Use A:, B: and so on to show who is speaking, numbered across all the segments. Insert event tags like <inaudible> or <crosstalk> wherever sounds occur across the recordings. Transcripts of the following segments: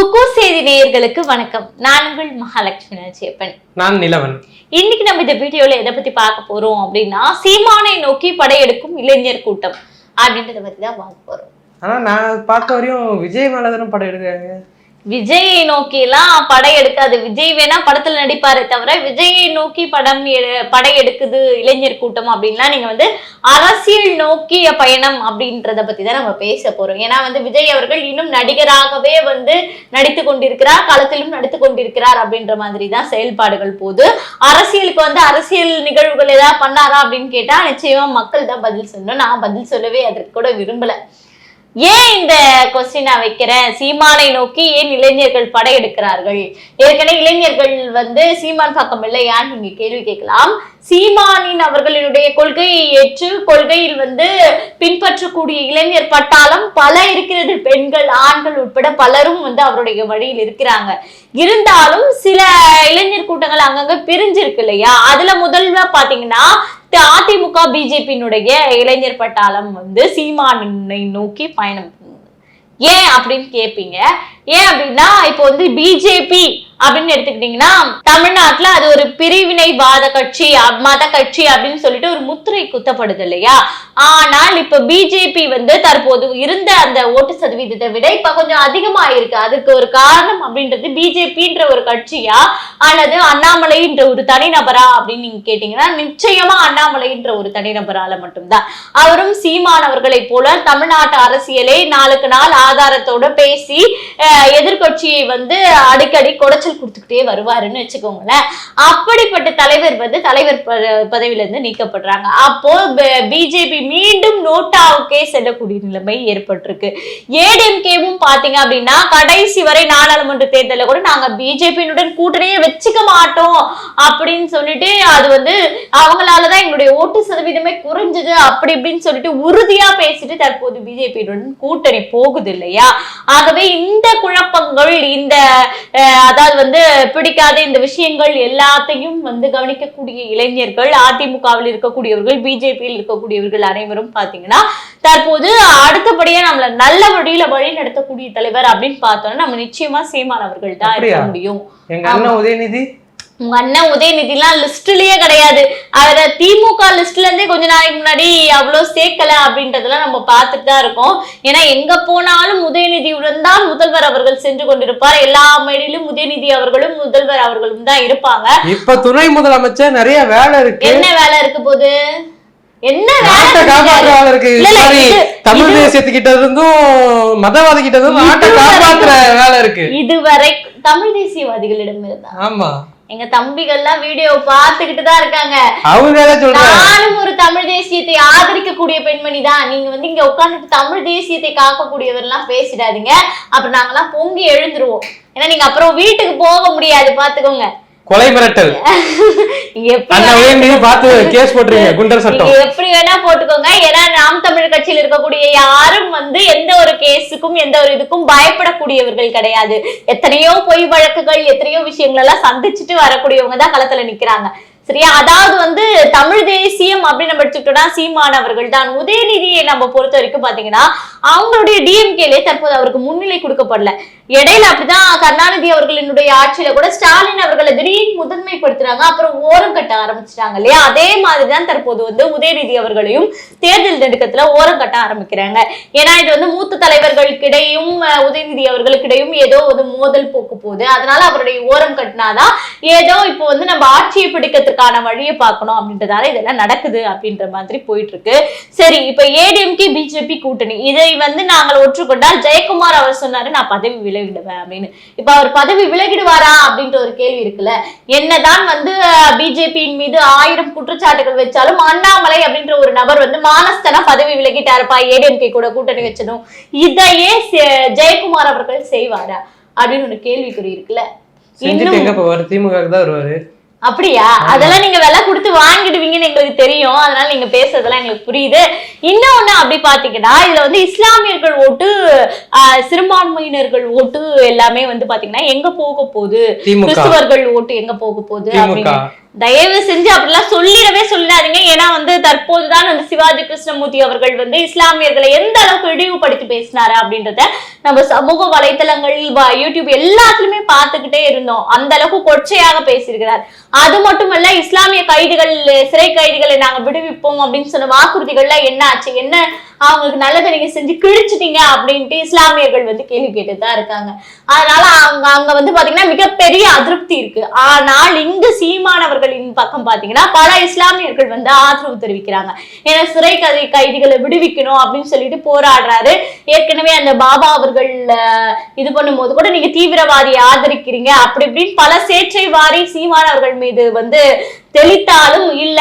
A: குக்கு செய்தி நேயர்களுக்கு வணக்கம். நான் உங்கள் மகாலட்சுமி நச்சியப்பன்.
B: நான் நிலவன்.
A: இன்னைக்கு நம்ம இந்த வீடியோல எதை பத்தி பார்க்க போறோம் அப்படின்னா சீமானை நோக்கி படையெடுக்கும் இளைஞர் கூட்டம் அப்படின்றத பத்தி தான் பார்க்க போறோம்.
B: ஆனா நான் பார்த்த வரையும் விஜய் மேலதானே படம் எடுக்கிறாங்க
A: விஜயை நோக்கி எல்லாம் படையெடுக்காது விஜய் வேணா படத்துல நடிப்பாரே தவிர விஜயை நோக்கி படம் எ- படையெடுக்குது இளைஞர் கூட்டம் அப்படின்லாம் நீங்க வந்து அரசியல் நோக்கிய பயணம் அப்படின்றத பத்தி தான் நம்ம பேச போறோம். ஏன்னா வந்து விஜய் அவர்கள் இன்னும் நடிகராகவே வந்து நடித்து கொண்டிருக்கிறார் களத்திலும் நடித்து கொண்டிருக்கிறார் அப்படின்ற மாதிரி தான் செயல்பாடுகள் போது அரசியலுக்கு வந்து அரசியல் நிகழ்வுகள் ஏதாவது பண்ணாரா அப்படின்னு கேட்டா நிச்சயமா மக்கள் தான் பதில் சொல்லணும். நான் பதில் சொல்லவே அதற்கு கூட விரும்பல. ஏன் இந்த கொஸ்டின் நான் வைக்கிறேன்? சீமானை நோக்கி ஏன் இளைஞர்கள் படையெடுக்கிறார்கள்? ஏற்கனவே இளைஞர்கள் வந்து சீமான் பக்கம் இல்லையான்னு நீங்க கேள்வி கேட்கலாம். சீமானின் அவர்களினுடைய கொள்கையை ஏற்று கொள்கையில் வந்து பின்பற்றக்கூடிய இளைஞர் பட்டாளம் பல இருக்கிறது. பெண்கள் ஆண்கள் உட்பட பலரும் வந்து அவருடைய வழியில் இருக்கிறாங்க. இருந்தாலும் சில இளைஞர் கூட்டங்கள் அங்கங்க பிரிஞ்சிருக்கு இல்லையா? அதுல முதல்ல பாத்தீங்கன்னா அதிமுக பிஜேபியினுடைய இளைஞர் பட்டாளம் வந்து சீமானை நோக்கி பயணம். ஏன் அப்படின்னு கேட்பீங்க ஏன் அப்படின்னா இப்போ வந்து பிஜேபி அப்படின்னு எடுத்துக்கிட்டீங்கன்னா தமிழ்நாட்டுல அது ஒரு பிரிவினைவாத கட்சி மத கட்சி அப்படின்னு சொல்லிட்டு ஒரு முத்திரை குத்தப்படுது இல்லையா? ஆனால் இப்ப பிஜேபி வந்து தற்போது இருந்த அந்த ஓட்டு சதவீதத்தை விட இப்ப கொஞ்சம் அதிகமா இருக்கு அதுக்கு ஒரு காரணம் அப்படின்றது பிஜேபின்ற ஒரு கட்சியா அல்லது அண்ணாமலைன்ற ஒரு தனிநபரா அப்படின்னு நீங்க கேட்டீங்கன்னா நிச்சயமா அண்ணாமலைன்ற ஒரு தனிநபரால மட்டும்தான். அவரும் சீமானவர்களை போல தமிழ்நாட்டு அரசியலை நாளுக்கு நாள் ஆதாரத்தோட பேசி எதிர்கட்சியை எதிர்க்கட்சியை வந்து அடிக்கடி குடைச்சல் கொடுத்துக்கிட்டே வருவாருன்னு வச்சுக்கோங்களேன். அப்படிப்பட்ட தலைவர் வந்து தலைவர் ப- பதவியில இருந்து நீக்கப்படுறாங்க. அப்போ பிஜேபி மீண்டும் நோட்டாவுக்கே செல்லக்கூடிய நிலைமை ஏற்பட்டிருக்கு. ஏடிஎம்கேவும் பாத்தீங்க அப்படின்னா கடைசி வரை நாடாளுமன்ற தேர்தலில் கூட நாங்க பிஜேபியினுடன் கூட்டணியே வச்சுக்க மாட்டோம் அப்படின்னு சொல்லிட்டு அது வந்து அவங்களாலதான் எங்களுடைய ஓட்டு சதவீதமே குறைஞ்சது அப்படி இப்படின்னு சொல்லிட்டு உறுதியா பேசிட்டு தற்போது பிஜேபியுடன் கூட்டணி போகுது இல்லையா? ஆகவே இந்த குழப்பங்கள் இந்த அதாவது வந்து பிடிக்காத இந்த விஷயங்கள் எல்லாத்தையும் வந்து கவனிக்கக்கூடிய இளைஞர்கள் அதிமுகவில் இருக்கக்கூடியவர்கள் பிஜேபியில் இருக்கக்கூடியவர்கள் அனைவரும் பாத்தீங்கன்னா தற்போது அடுத்தபடியா நம்மள நல்ல வழியில வழி நடத்தக்கூடிய தலைவர் அப்படின்னு பார்த்தோம்னா நம்ம நிச்சயமா சீமான் அவர்கள் தான் இருக்க? முடியும்
B: எங்க அண்ணன் உதயநிதி
A: உங்க அண்ணன் உதயநிதிலாம் லிஸ்ட்லயே கிடையாது. அவரை திமுக லிஸ்ட்ல இருந்தே கொஞ்ச நாளைக்கு முன்னாடி அவ்வளவு சேர்க்கல அப்படின்றதெல்லாம் நம்ம பார்த்துட்டு தான் இருக்கோம். ஏன்னா எங்க போனாலும் உதயநிதியுடன் தான் முதல்வர் அவர்கள் சென்று கொண்டிருப்பார். எல்லா மேடையிலும் உதயநிதி அவர்களும் முதல்வர் அவர்களும் தான் இருப்பாங்க.
B: இப்ப துணை முதலமைச்சர் நிறைய வேலை இருக்கு.
A: என்ன வேலை இருக்கு போது? என்ன
B: நாட்டை காப்பாற்ற? வேலை இருக்கு. தமிழ் தேசியத்துக்கிட்ட இருந்தும் மதவாதி கிட்ட இருந்தும் நாட்டை வேலை இருக்கு.
A: இதுவரை தமிழ் தேசியவாதிகளிடம் இருந்தா
B: ஆமா.
A: எங்க தம்பிகள்லாம் வீடியோ பார்த்துக்கிட்டு தான் இருக்காங்க.
B: அவங்க
A: நானும் ஒரு தமிழ் தேசியத்தை ஆதரிக்கக்கூடிய பெண்மணி தான். நீங்க வந்து இங்க உட்கார்ந்துட்டு தமிழ் தேசியத்தை காக்கக்கூடியவர் எல்லாம் பேசிடாதீங்க. அப்புறம் நாங்கெல்லாம் பொங்கி எழுந்துருவோம். ஏன்னா நீங்க அப்புறம் வீட்டுக்கு போக முடியாது. பாத்துக்கோங்க
B: கொலை மிரட்டல். <laughs> பார்த்து கேஸ் போட்டுருங்க குண்டர் சட்டம்.
A: எப்படி வேணா போட்டுக்கோங்க. ஏன்னா நாம் தமிழ் கட்சியில் இருக்கக்கூடிய யாரும் வந்து எந்த ஒரு கேஸுக்கும் எந்த ஒரு இதுக்கும் பயப்படக்கூடியவர்கள் கிடையாது. எத்தனையோ பொய் வழக்குகள் எத்தனையோ விஷயங்கள் எல்லாம் சந்திச்சுட்டு வரக்கூடியவங்க தான் களத்துல நிக்கிறாங்க. சரியா? அதாவது வந்து தமிழ் தேசியம் அப்படின்னு நம்ம எடுத்துக்கிட்டோம்னா சீமான் அவர்கள் தான் உதயநிதியை நம்ம பொறுத்த வரைக்கும் பாத்தீங்கன்னா அவங்களுடைய டிஎம்கேலே தற்போது அவருக்கு முன்னிலை கொடுக்கப்படல. இடையில அப்படிதான் கருணாநிதி அவர்களினுடைய ஆட்சியில கூட ஸ்டாலின் அவர்களை திடீர்னு முதன்மைப்படுத்துறாங்க அப்புறம் ஓரம் கட்ட ஆரம்பிச்சிட்டாங்க இல்லையா? அதே மாதிரிதான் தற்போது வந்து உதயநிதி அவர்களையும் தேர்தல் நெருக்கத்துல ஓரம் கட்ட ஆரம்பிக்கிறாங்க. ஏன்னா இது வந்து மூத்த தலைவர்களுக்கிடையும் உதயநிதி அவர்களுக்கிடையும் ஏதோ ஒரு மோதல் போக்கு போகுது. அதனால அவருடைய ஓரம் கட்டினாதான் ஏதோ இப்போ வந்து நம்ம ஆட்சியை பிடிக்கிறதுக்கு பிடிக்கிறதுக்கான வழியை பார்க்கணும் அப்படின்றதால இதெல்லாம் நடக்குது அப்படின்ற மாதிரி போயிட்டு இருக்கு சரி இப்ப ஏடிஎம்கே பிஜேபி கூட்டணி இதை வந்து நாங்கள் ஒற்றுக்கொண்டால் ஜெயக்குமார் அவர் சொன்னாரு நான் பதவி விலகிடுவேன் அப்படின்னு. இப்ப அவர் பதவி விலகிடுவாரா அப்படின்ற ஒரு கேள்வி இருக்குல்ல. என்னதான் வந்து பிஜேபியின் மீது ஆயிரம் குற்றச்சாட்டுகள் வச்சாலும் அண்ணாமலை அப்படின்ற ஒரு நபர் வந்து மானஸ்தனா பதவி விலகிட்டாருப்பா ஏடிஎம்கே கூட கூட்டணி வச்சதும். இதையே ஜெயக்குமார் அவர்கள் செய்வாரா அப்படின்னு ஒரு கேள்விக்குறி இருக்குல்ல. இன்னும்
B: திமுக தான் வருவாரு.
A: அப்படியா? அதெல்லாம் நீங்க விலை கொடுத்து வாங்கிடுவீங்கன்னு எங்களுக்கு தெரியும். அதனால நீங்க பேசுறதெல்லாம் எங்களுக்கு புரியுது. இன்னொன்னு அப்படி பாத்தீங்கன்னா இதுல வந்து இஸ்லாமியர்கள் ஓட்டு ஆஹ், சிறுபான்மையினர்கள் ஓட்டு எல்லாமே வந்து பாத்தீங்கன்னா எங்க போக போகுது? கிறிஸ்துவர்கள் ஓட்டு எங்க போக போகுது அப்படின்னு. தயவு செஞ்சு அப்படிலாம் சொல்லிடவே சொல்லாதீங்க. ஏன்னா வந்து தற்போதுதான் வந்து சிவாஜி கிருஷ்ணமூர்த்தி அவர்கள் வந்து இஸ்லாமியர்களை எந்த அளவுக்கு இழிவுபடுத்தி பேசினாரு அப்படின்றத நம்ம சமூக வலைத்தளங்கள் யூடியூப் எல்லாத்துலயுமே பார்த்துக்கிட்டே இருந்தோம். அந்த அளவுக்கு கொச்சையாக பேசியிருக்கிறார். அது மட்டுமல்ல இஸ்லாமிய கைதிகள் சிறை கைதிகளை நாங்க விடுவிப்போம் அப்படின்னு சொன்ன வாக்குறுதிகள்ல என்ன ஆச்சு? என்ன? அவங்களுக்கு நல்லதை நீங்க செஞ்சு கிழிச்சிட்டீங்க அப்படின்ட்டு இஸ்லாமியர்கள் வந்து கேள்வி கேட்டுதான் இருக்காங்க. அதனால அங்க அங்க வந்து பாத்தீங்கன்னா மிகப்பெரிய அதிருப்தி இருக்கு. ஆனால் இங்கு அவர்களின் பக்கம் பாத்தீங்கன்னா பல இஸ்லாமியர்கள் வந்து ஆதரவு தெரிவிக்கிறாங்க. ஏன்னா சிறை கதை கைதிகளை விடுவிக்கணும் அப்படின்னு சொல்லிட்டு போராடுறாரு. ஏற்கனவே அந்த பாபா அவர்கள் இது பண்ணும்போது கூட நீங்க தீவிரவாதியை ஆதரிக்கிறீங்க. அப்படி இப்படின்னு பல சேற்றை வாரி சீமானவர்கள் மீது வந்து தெளித்தாலும் இல்ல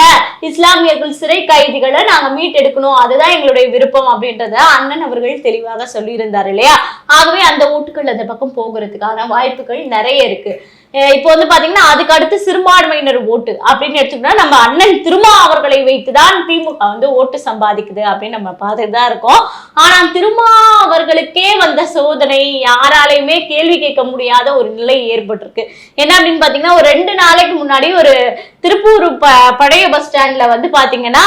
A: இஸ்லாமியர்கள் சிறை கைதிகளை நாங்க மீட்டெடுக்கணும். அதுதான் எங்களுடைய விருப்பம் அப்படின்றத அண்ணன் அவர்கள் தெளிவாக சொல்லியிருந்தார் இல்லையா? ஆகவே அந்த ஓட்டுகள் அந்த பக்கம் போகிறதுக்கான வாய்ப்புகள் நிறைய இருக்கு. இப்போ வந்து பாத்தீங்கன்னா அதுக்கு அடுத்து சிறுபான்மையினர் ஓட்டு அப்படின்னு எடுத்துக்கிட்டா நம்ம அண்ணன் திருமா அவர்களை வைத்துதான் திமுக வந்து ஓட்டு சம்பாதிக்குது அப்படின்னு நம்ம பார்த்துட்டு தான் இருக்கோம். ஆனா திருமா அவர்களுக்கே வந்த சோதனை யாராலையுமே கேள்வி கேட்க முடியாத ஒரு நிலை ஏற்பட்டிருக்கு. என்ன அப்படின்னு பாத்தீங்கன்னா ஒரு ரெண்டு நாளைக்கு முன்னாடி ஒரு திருப்பூர் ப பழைய பஸ் ஸ்டாண்ட்ல வந்து பாத்தீங்கன்னா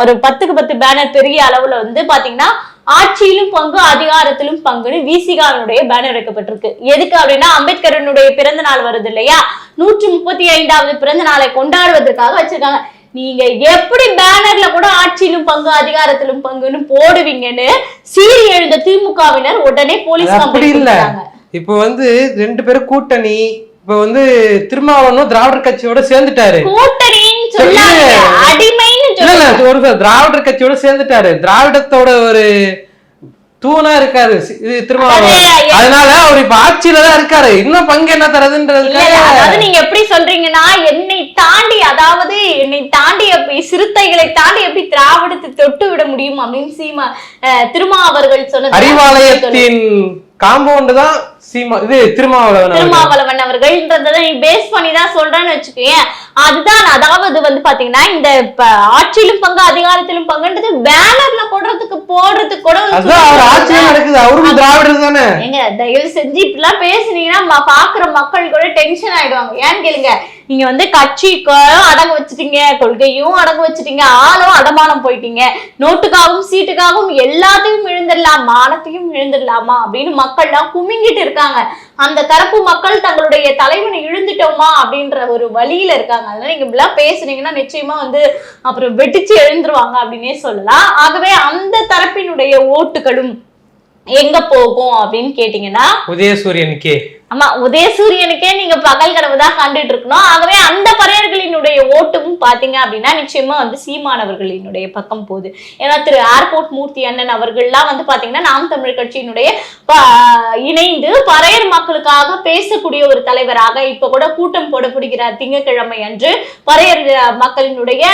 A: ஒரு பத்துக்கு பத்து பேனர் பெரிய அளவுல வந்து பாத்தீங்கன்னா ஆட்சியிலும் பங்கு அதிகாரத்திலும் பங்குன்னு விசிகாவினுடைய பேனர் வைக்கப்பட்டிருக்கு எதுக்கு அப்படின்னா அம்பேத்கரனுடைய பிறந்த நாள் வருது இல்லையா? நூற்றி முப்பத்தி ஐந்தாவது பிறந்த நாளை கொண்டாடுவதற்காக வச்சிருக்காங்க. நீங்க எப்படி பேனர்ல கூட ஆட்சியிலும் பங்கு அதிகாரத்திலும் பங்குன்னு போடுவீங்கன்னு சீறி எழுந்த திமுகவினர் உடனே போலீஸ்
B: அப்படி இல்ல. இப்போ வந்து ரெண்டு பேரும் கூட்டணி இப்போ வந்து திருமாவளவனும் திராவிடர் கட்சியோட சேர்ந்துட்டாரு.
A: கூட்டணின்னு
B: சரி, ஒரு திராவிடர் கட்சியோட சேர்ந்துட்டாரு. திராவிடத்தோட ஒரு தூணா இருக்காரு இது
A: அது-
B: அதனால அவர் இப்ப ஆட்சியில தான் இருக்காரு. இன்னும் பங்கு என்ன
A: இல்ல,
B: தரதுன்றதுக்காக
A: அதாவது நீங்க எப்படி சொல்றீங்கன்னா என்னை தாண்டி அதாவது என்னை தாண்டி எப்படி சிறுத்தைகளை தாண்டி எப்படி திராவிடத்தை தொட்டு விட முடியும் அப்படின்னு சீமா திருமா அவர்கள் சொன்னது.
B: அறிவாலயத்தின் காம்பவுண்ட் தான் சீமா இது திருமாவளவன் அவர்கள்.
A: திருமாவளவன் அவர்கள்ன்றதை பேஸ் பண்ணி தான் சொல்றேன்னு வச்சுக்கோயேன் அதுதான் அதாவது வந்து பாத்தீங்கன்னா இந்த ஆட்சியிலும் பங்கு அதிகாரத்திலும் பங்குன்றது பேனர்ல போடுறதுக்கு போடுறதுக்கு கூட ஏங்க தயவு செஞ்சு இப்படிலாம் பேசுனீங்கன்னா ம- பாக்குற மக்கள் கூட டென்ஷன் ஆயிடுவாங்க. ஏன்னு கேளுங்க நீங்க வந்து கட்சிக்கும் அடங்க வச்சுட்டீங்க கொள்கையும் அடங்க வச்சுட்டீங்க ஆளும் அடமானம் போயிட்டீங்க. நோட்டுக்காகவும் சீட்டுக்காகவும் எல்லாத்தையும் இழந்துடலாம் மானத்தையும் இழந்துடலாமா அப்படின்னு மக்கள்லாம் குமிங்கிட்டு இருக்காங்க. அந்த தரப்பு மக்கள் தங்களுடைய தலைவனை இழுந்துட்டோமா அப்படின்ற ஒரு வழியில இருக்காங்க. அதனால நீங்க இப்படிலாம் பேசுனீங்கன்னா நிச்சயமா வந்து அப்புறம் வெடிச்சு எழுந்துருவாங்க அப்படின்னே சொல்லலாம். ஆகவே அந்த தரப்பினுடைய ஓட்டுகளும் எங்க போகும் அப்படின்னு கேட்டீங்கன்னா
B: உதயசூரியனுக்கே
A: ஆமா உதயசூரியனுக்கே நீங்க பகல் கனவு தான் கண்டுட்டு இருக்கணும். ஆகவே அந்த பறையர்களினுடைய ஓட்டும் பாத்தீங்க அப்படின்னா நிச்சயமா வந்து சீமானவர்களினுடைய பக்கம் போகுது. ஏன்னா திரு ஏர்போர்ட் மூர்த்தி அண்ணன் அவர்கள்லாம் வந்து பாத்தீங்கன்னா நாம் தமிழ் கட்சியினுடைய இணைந்து பறையர் மக்களுக்காக பேசக்கூடிய ஒரு தலைவராக இப்ப கூட கூட்டம் போடப்படுகிறார் திங்கக்கிழமை அன்று. பறையர் மக்களினுடைய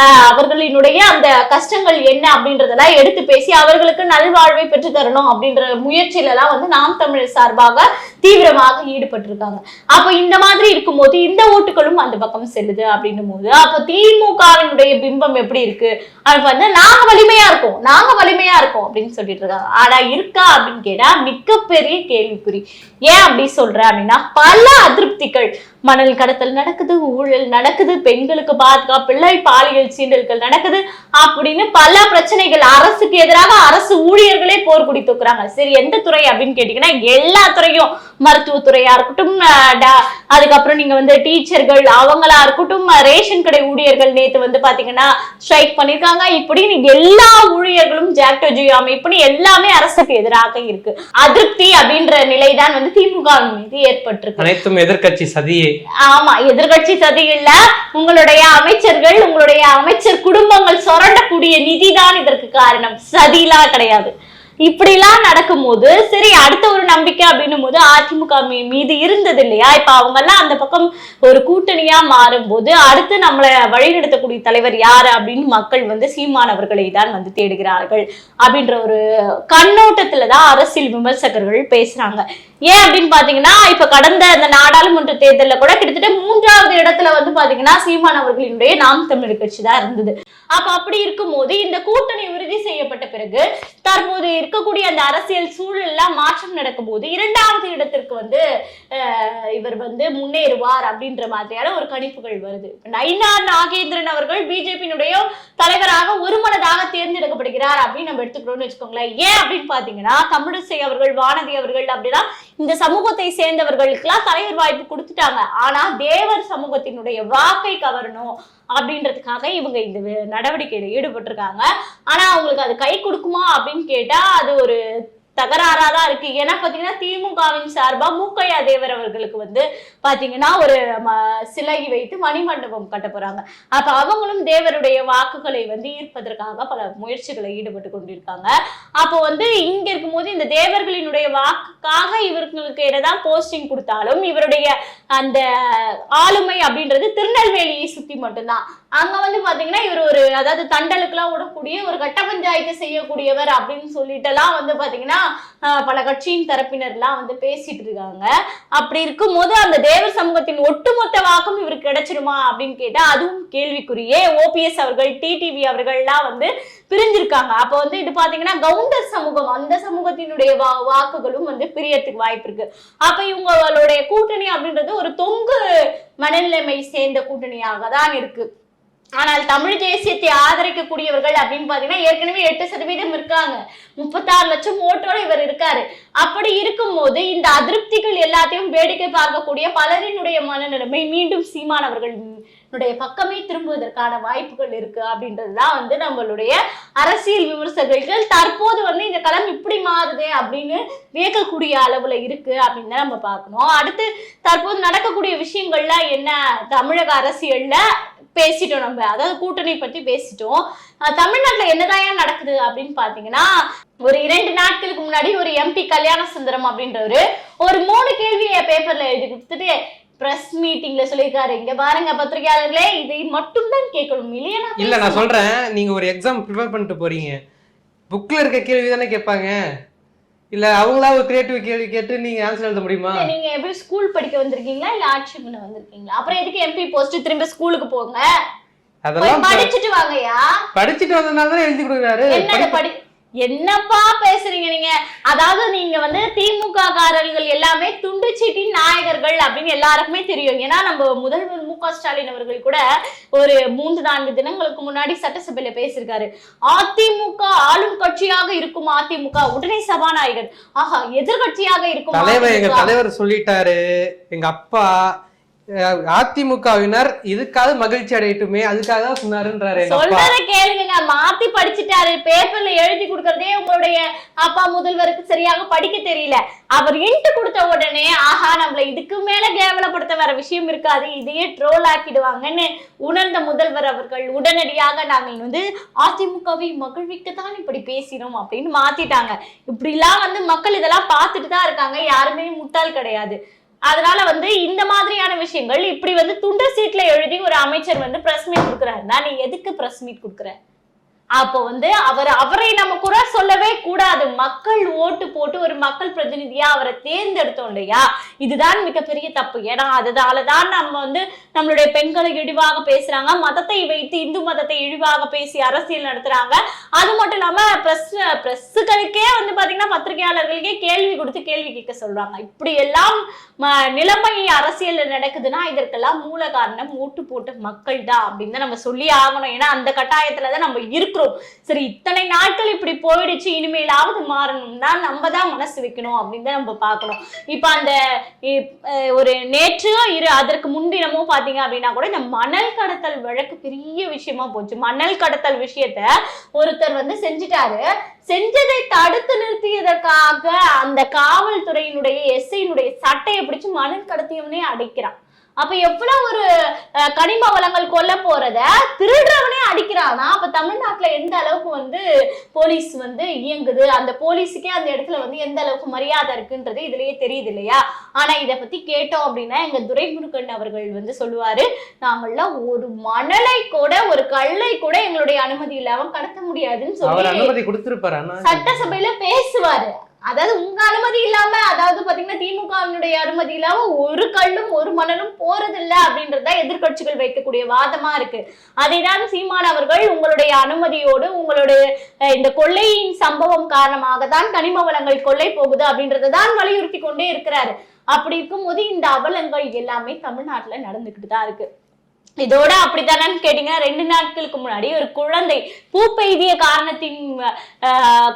A: அஹ், அவர்களினுடைய அந்த கஷ்டங்கள் என்ன அப்படின்றதெல்லாம் எடுத்து பேசி அவர்களுக்கு நல்வாழ்வை பெற்று தரணும் அப்படின்ற முயற்சியில எல்லாம் வந்து நாம் தமிழ் சார்பாக தீவிரமாக ஈடுபட்டிருக்காங்க. அப்ப இந்த மாதிரி இருக்கும்போது இந்த ஓட்டுகளும் அந்த பக்கம் செல்லுது அப்படின்னும் போது அப்ப திமுகவினுடைய பிம்பம் எப்படி இருக்கு? அது வந்து நாங்க வலிமையா இருக்கோம் நாங்க வலிமையா இருக்கோம் அப்படின்னு சொல்லிட்டு இருக்காங்க. ஆனா இருக்கா அப்படின்னு கேட்டா மிகப்பெரிய கேள்விக்குறி. ஏன் அப்படி சொல்றேன் அப்படின்னா பல அதிருப்திகள் மணல் கடத்தல் நடக்குது ஊழல் நடக்குது பெண்களுக்கு பாதுகாப்பு இல்லை பாலியல் சீண்டல்கள் நடக்குது அப்படின்னு பல பிரச்சனைகள் அரசுக்கு எதிராக அரசு ஊழியர்களே போர்க்குடி தூக்குறாங்க. சரி எந்த துறை அப்படின்னு கேட்டீங்கன்னா எல்லா துறையும் மருத்துவத்துறையா இருக்கட்டும் அதுக்கப்புறம் நீங்க வந்து டீச்சர்கள் அவங்களா இருக்கட்டும் ரேஷன் கடை ஊழியர்கள் நேத்து வந்து பாத்தீங்கன்னா ஸ்ட்ரைக் பண்ணிருக்காங்க. இப்படின்னு எல்லா ஊழியர்களும் ஜாக்டோ ஜியோ அமைப்புன்னு எல்லாமே அரசுக்கு எதிராக இருக்கு. அதிருப்தி அப்படின்ற நிலைதான் வந்து திமுக மீது ஏற்பட்டிருக்கு.
B: அனைத்தும் எதிர்க்கட்சி சதியே.
A: ஆமா எதிர்கட்சி சதி இல்ல. உங்களுடைய அமைச்சர்கள் உங்களுடைய அமைச்சர் குடும்பங்கள் சுரண்டக்கூடிய நிதிதான் இதற்கு காரணம். சதிலாம் கிடையாது. இப்படிலாம் நடக்கும்போது சரி அடுத்த ஒரு நம்பிக்கை அப்படின்னும் போது அதிமுக மீது இருந்தது இல்லையா? இப்ப அவங்க எல்லாம் அந்த பக்கம் ஒரு கூட்டணியா மாறும்போது அடுத்து நம்மளை வழிநடத்தக்கூடிய தலைவர் யாரு அப்படின்னு மக்கள் வந்து சீமானவர்களை தான் வந்து தேடுகிறார்கள் அப்படின்ற ஒரு கண்ணோட்டத்துல தான் அரசியல் விமர்சகர்கள் பேசுறாங்க. ஏன் அப்படின்னு பாத்தீங்கன்னா இப்ப கடந்த அந்த நாடாளுமன்ற தேர்தலில் கூட கிட்டத்தட்ட மூன்றாவது இடத்துல வந்து பாத்தீங்கன்னா சீமான் அவர்களினுடைய நாம் தமிழ் கட்சி தான் இருந்தது. அப்ப அப்படி இருக்கும்போது இந்த கூட்டணி உறுதி செய்யப்பட்ட பிறகு தற்போது இருக்கக்கூடிய அந்த அரசியல் சூழல்ல மாற்றம் நடக்கும் போது இரண்டாவது இடத்திற்கு வந்து இவர் வந்து முன்னேறுவார் அப்படின்ற மாதிரியான ஒரு கணிப்புகள் வருது. நயினார் நாகேந்திரன் அவர்கள் பிஜேபியினுடைய தலைவராக ஒருமனதாக தேர்ந்தெடுக்கப்படுகிறார் அப்படின்னு நம்ம எடுத்துக்கிறோம்னு வச்சுக்கோங்களேன். ஏன் அப்படின்னு பாத்தீங்கன்னா தமிழிசை அவர்கள் வானதி அவர்கள் அப்படின்னா இந்த சமூகத்தை சேர்ந்தவர்களுக்கெல்லாம் தலைவர் வாய்ப்பு கொடுத்துட்டாங்க. ஆனா தேவர் சமூகத்தினுடைய வாக்கை கவரணும் அப்படின்றதுக்காக இவங்க இந்த நடவடிக்கையில ஈடுபட்டிருக்காங்க. ஆனா அவங்களுக்கு அது கை கொடுக்குமா அப்படின்னு கேட்டா அது ஒரு தகராறா தான் இருக்கு. ஏன்னா பாத்தீங்கன்னா திமுகவின் சார்பா மூக்கையா தேவர் அவர்களுக்கு வந்து பாத்தீங்கன்னா ஒரு சிலை வைத்து மணிமண்டபம் கட்ட போறாங்க. அப்ப அவங்களும் தேவருடைய வாக்குகளை வந்து ஈர்ப்பதற்காக பல முயற்சிகளை ஈடுபட்டு கொண்டிருக்காங்க. அப்போ வந்து இங்க இருக்கும்போது இந்த தேவர்களினுடைய வாக்குக்காக இவர்களுக்கு என்னதான் போஸ்டிங் கொடுத்தாலும் இவருடைய அந்த ஆளுமை அப்படின்றது திருநெல்வேலியை சுத்தி மட்டும்தான். அங்க வந்து பாத்தீங்கன்னா இவர் ஒரு அதாவது தண்டலுக்குலாம் விடக்கூடிய ஒரு கட்ட பஞ்சாயத்து செய்யக்கூடியவர் அப்படின்னு சொல்லிட்டு எல்லாம் வந்து பாத்தீங்கன்னா பல கட்சியின் தரப்பினர்லாம் வந்து பேசிட்டு இருக்காங்க. அப்படி இருக்கும்போது அந்த தேவர் சமூகத்தின் ஒட்டுமொத்த வாக்கும் இவருக்கு கிடைச்சிருமா அப்படின்னு கேட்டா அதுவும் கேள்விக்குரியே ஓபிஎஸ் அவர்கள் டிடிவி அவர்கள்லாம் வந்து பிரிஞ்சிருக்காங்க. அப்போ வந்து இது பாத்தீங்கன்னா கவுண்டர் சமூகம் அந்த சமூகத்தினுடைய வா வாக்குகளும் வந்து பிரியறதுக்கு வாய்ப்பு இருக்கு. அப்ப இவங்களுடைய கூட்டணி அப்படின்றது ஒரு தொங்கு மனநிலைமை சேர்ந்த கூட்டணியாக தான் இருக்கு. ஆனால் தமிழ் தேசியத்தை ஆதரிக்கக்கூடியவர்கள் அப்படின்னு பாத்தீங்கன்னா ஏற்கனவே எட்டு சதவீதம் இருக்காங்க. முப்பத்தாறு லட்சம் ஓட்டோட இவர் இருக்காரு. அப்படி இருக்கும்போது இந்த அதிருப்திகள் எல்லாத்தையும் வேடிக்கை பார்க்கக்கூடிய பலரினுடைய மனநிலைமை மீண்டும் சீமானவர்கள்னுடைய பக்கமே திரும்புவதற்கான வாய்ப்புகள் இருக்கு அப்படின்றதுதான் வந்து நம்மளுடைய அரசியல் விமர்சகர்கள் தற்போது வந்து இந்த களம் இப்படி மாறுதே அப்படின்னு வியக்கக்கூடிய அளவுல இருக்கு அப்படின்னு தான் நம்ம பார்க்கணும். அடுத்து தற்போது நடக்கக்கூடிய விஷயங்கள்லாம் என்ன? தமிழக அரசியல்ல பேசிட்டோம் நம்ம. அதாவது கூட்டணி பத்தி பேசிட்டோம். தமிழ்நாட்டுல என்னதான் நடக்குது அப்படின்னு பாத்தீங்கன்னா ஒரு இரண்டு நாட்களுக்கு முன்னாடி ஒரு எம்பி கல்யாண சுந்தரம் அப்படின்றவரு ஒரு மூணு கேள்வியை பேப்பர்ல எழுதி கொடுத்துட்டு பிரஸ் மீட்டிங்ல சொல்லியிருக்காரு. இங்க பாருங்க பத்திரிகையாளர்களே இதை மட்டும் தான் கேட்கணும். இல்லையா நான்
B: இல்ல நான் சொல்றேன். நீங்க ஒரு எக்ஸாம் ப்ரிப்பேர் பண்ணிட்டு போறீங்க. புக்ல இருக்க கேள்வி தானே கேட்பாங்க. இல்ல அவங்களா ஒரு கிரியேட்டிவ் கேள்வி கேட்டு நீங்க ஆன்சர் எழுத முடியுமா?
A: நீங்க எப்படி ஸ்கூல் படிக்க வந்திருக்கீங்களா? இல்ல ஆட்சி பண்ண வந்திருக்கீங்களா? அப்புறம் எதுக்கு எம்பி போஸ்ட் திரும்ப ஸ்கூலுக்கு போங்க?
B: அதெல்லாம்
A: படிச்சுட்டு வாங்கயா
B: படிச்சுட்டு வந்ததுனால தான் எழுதி கொடுக்குறாரு.
A: என்னது படி என்னப்பா பேசுறீங்க நீங்க? அதாவது நீங்க வந்து திமுக காரர்கள் எல்லாமே துண்டு சீட்டின் நாயகர்கள் அப்படின்னு எல்லாருக்குமே தெரியும். ஏன்னா நம்ம முதல்வர் மு க ஸ்டாலின் அவர்கள் கூட ஒரு மூன்று நான்கு தினங்களுக்கு முன்னாடி சட்டசபையில பேசியிருக்காரு. அதிமுக ஆளும் கட்சியாக இருக்கும் அதிமுக. உடனே சபாநாயகர். ஆஹா எதிர்கட்சியாக இருக்கும்
B: தலைவர் சொல்லிட்டாரு. எங்க அப்பா அதிமுகவினர் இதுக்காக மகிழ்ச்சி அடையட்டுமே அதுக்காக தான் சொன்னாருன்றாரு
A: சொல்றத கேளுங்க மாத்தி படிச்சுட்டாரு. பேப்பர்ல எழுதி கொடுக்கறதே உங்களுடைய அப்பா முதல்வருக்கு சரியாக படிக்க தெரியல. அவர் இன்ட்டு கொடுத்த உடனே ஆஹா நம்மள இதுக்கு மேல கேவலப்படுத்த வேற விஷயம் இருக்காது. இதையே ட்ரோல் ஆக்கிடுவாங்கன்னு உணர்ந்த முதல்வர் அவர்கள் உடனடியாக நாங்கள் வந்து அதிமுகவை மகிழ்விக்கத்தான் இப்படி பேசினோம் அப்படின்னு மாத்திட்டாங்க. இப்படிலாம் வந்து மக்கள் இதெல்லாம் பார்த்துட்டு தான் இருக்காங்க. யாருமே முட்டாள் கிடையாது. அதனால வந்து இந்த மாதிரியான விஷயங்கள் இப்படி வந்து துண்டு சீட்ல எழுதி ஒரு அமைச்சர் வந்து பிரஸ் மீட் கொடுக்குறாருன்னா நீ எதுக்கு பிரஸ் மீட் கொடுக்குற? அப்போ வந்து அவர் அவரை நம்ம குறை சொல்லவே கூடாது. மக்கள் ஓட்டு போட்டு ஒரு மக்கள் பிரதிநிதியா அவரை தேர்ந்தெடுத்தோம் இல்லையா இதுதான் மிகப்பெரிய தப்பு. ஏன்னா அதனாலதான் நம்ம வந்து நம்மளுடைய பெண்களை இழிவாக பேசுறாங்க. மதத்தை வைத்து இந்து மதத்தை இழிவாக பேசி அரசியல் நடத்துறாங்க. அது மட்டும் இல்லாம பிரஸ் பிரஸ்ஸுகளுக்கே வந்து பாத்தீங்கன்னா பத்திரிகையாளர்களுக்கே கேள்வி கொடுத்து கேள்வி கேட்க சொல்றாங்க. இப்படி எல்லாம் ம- நிலைமை அரசியல் நடக்குதுன்னா இதற்கெல்லாம் மூல காரணம் ஓட்டு போட்ட மக்கள் தான் அப்படின்னு தான் நம்ம சொல்லி ஆகணும். ஏன்னா அந்த கட்டாயத்துலதான் நம்ம இருக்கிறோம். சரி இத்தனை நாட்கள் இப்படி போயிடுச்சு இனிமேலாவது மாறணும்னா நம்ம தான் மனசு வைக்கணும் அப்படின்னு தான் நம்ம பார்க்கணும். இப்ப அந்த ஒரு நேற்று இரு அதற்கு முன்தினமோ பாத்தீங்க அப்படின்னா கூட இந்த மணல் கடத்தல் வழக்கு பெரிய விஷயமா போச்சு. மணல் கடத்தல் விஷயத்த ஒருத்தர் வந்து செஞ்சுட்டாரு. செஞ்சதை தடுத்து நிறுத்தியதற்காக அந்த காவல்துறையினுடைய எஸ்ஐனுடைய சட்டையை பிடிச்சு மணல் கடத்தியவனே அடைக்கிறான். அப்ப எவ்வளவு ஒரு கனிம வளங்கள் கொல்ல போறத திருடுறவனே அடிக்கிறானா? அப்ப தமிழ்நாட்டுல எந்த அளவுக்கு வந்து போலீஸ் வந்து இயங்குது? அந்த போலீஸுக்கே அந்த இடத்துல வந்து எந்த அளவுக்கு மரியாதை இருக்குன்றது இதுலயே தெரியுது இல்லையா? ஆனா இத பத்தி கேட்டோம் அப்படின்னா எங்க துரைமுருகன் அவர்கள் வந்து சொல்லுவாரு நாங்கள்லாம் ஒரு மணலை கூட ஒரு கல்லை கூட எங்களுடைய அனுமதி இல்லாம கடத்த முடியாதுன்னு சொல்லி சட்டசபையில பேசுவாரு. அதாவது உங்க அனுமதி இல்லாம அதாவது பாத்தீங்கன்னா அனுமதி இல்லாம ஒரு கல்லும் ஒரு மணலும் போறதில்ல அப்படின்றத எதிர்க்கட்சிகள் வைக்கக்கூடிய வாதமா இருக்கு. அதைதான் சீமான் அவர்கள் உங்களுடைய அனுமதியோடு உங்களுடைய இந்த கொள்ளையின் சம்பவம் காரணமாக தான் கனிம வளங்கள் கொள்ளை போகுது அப்படின்றத தான் வலியுறுத்தி கொண்டே இருக்கிறாரு. அப்படி இருக்கும்போது இந்த அவலங்கள் எல்லாமே தமிழ்நாட்டுல நடந்துகிட்டு தான் இருக்கு. இதோட அப்படித்தானு கேட்டீங்கன்னா ரெண்டு நாட்களுக்கு முன்னாடி ஒரு குழந்தை பூ பெய்திய காரணத்தின்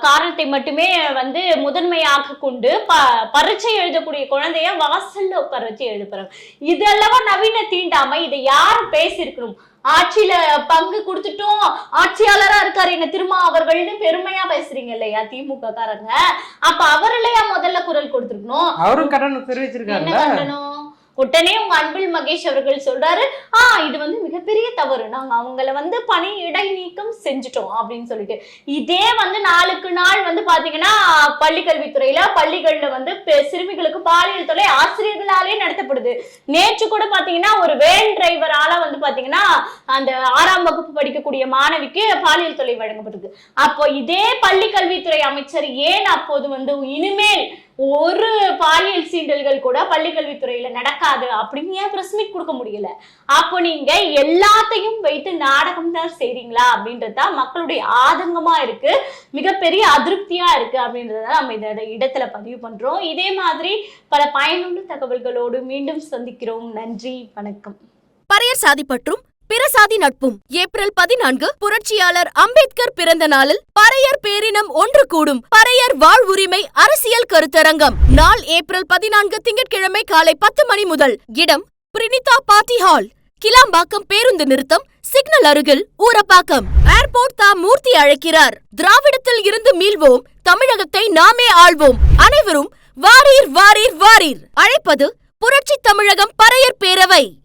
A: காரணத்தை மட்டுமே வந்து முதன்மையாக கொண்டு ப பரீட்சை எழுதக்கூடிய குழந்தைய வாசல்ல வச்சு எழுதுறாங்க இதெல்லவா நவீன தீண்டாமை இதை யார் பேசியிருக்கணும்? ஆட்சியில பங்கு கொடுத்துட்டோம். ஆட்சியாளரா இருக்காரு எங்க திருமா அவர்கள்னு பெருமையா பேசுறீங்க இல்லையா திமுக காரங்க அப்ப அவர் இல்லையா முதல்ல குரல் கொடுத்திருக்கணும்?
B: அவரும் கட்டணம்
A: என்ன கண்டனம்? உடனே உங்க அன்பில் மகேஷ் அவர்கள் சொல்றாரு ஆ இது வந்து மிகப்பெரிய தவறு. நாங்க அவங்கள வந்து பணி இடைநீக்கம் செஞ்சுட்டோம் அப்படின்னு சொல்லிட்டு. இதே வந்து நாளுக்கு நாள் வந்து பாத்தீங்கன்னா பள்ளிக்கல்வித்துறையில பள்ளிகள்ல வந்து பெ- சிறுமிகளுக்கு பாலியல் தொலை ஆசிரியர்களாலே நடத்தப்படுது. நேற்று கூட பாத்தீங்கன்னா ஒரு வேன் டிரைவரால வந்து பாத்தீங்கன்னா அந்த ஆறாம் வகுப்பு படிக்கக்கூடிய மாணவிக்கு பாலியல் தொலை வழங்கப்படுது அப்போ இதே பள்ளி கல்வித்துறை அமைச்சர் ஏன் அப்போது வந்து இனிமேல் ஒரு பாலியல் சீண்டல்கள் கூட பள்ளிக்கல்வித்துறையில நடக்காது அப்படின்னு ஏன் பிரஸ் மீட் கொடுக்க முடியல? அப்போ நீங்க எல்லாத்தையும் வைத்து நாடகம் தான் செய்றீங்களா அப்படின்றது தான் மக்களுடைய ஆதங்கமா இருக்கு. மிகப்பெரிய அதிருப்தியா இருக்கு அப்படின்றத நம்ம இந்த இடத்துல பதிவு பண்றோம். இதே மாதிரி பல பயனுள்ள தகவல்களோடு மீண்டும் சந்திக்கிறோம். நன்றி வணக்கம்.
C: பறையர் சாதி பற்றும் பிரசாதி நட்பும். ஏப்ரல் பதினான்கு புரட்சியாளர் அம்பேத்கர் பிறந்த நாளில் பறையர் பேரினம் ஒன்று கூடும். பறையர் வாழ்வுரிமை அரசியல் கருத்தரங்கம். நாள் ஏப்ரல் பதினான்கு திங்கட்கிழமை காலை பத்து மணி முதல். இடம் பிரினிதா பார்ட்டி ஹால். கிளாம்பாக்கம் பேருந்து நிறுத்தம் சிக்னல் அருகில் ஊரப்பாக்கம். ஏர்போர்ட் தா மூர்த்தி அழைக்கிறார். திராவிடத்தில் இருந்து மீள்வோம் தமிழகத்தை நாமே ஆள்வோம். அனைவரும் வாரீர் வாரீர் வாரீர். அழைப்பது புரட்சி தமிழகம் பறையர் பேரவை.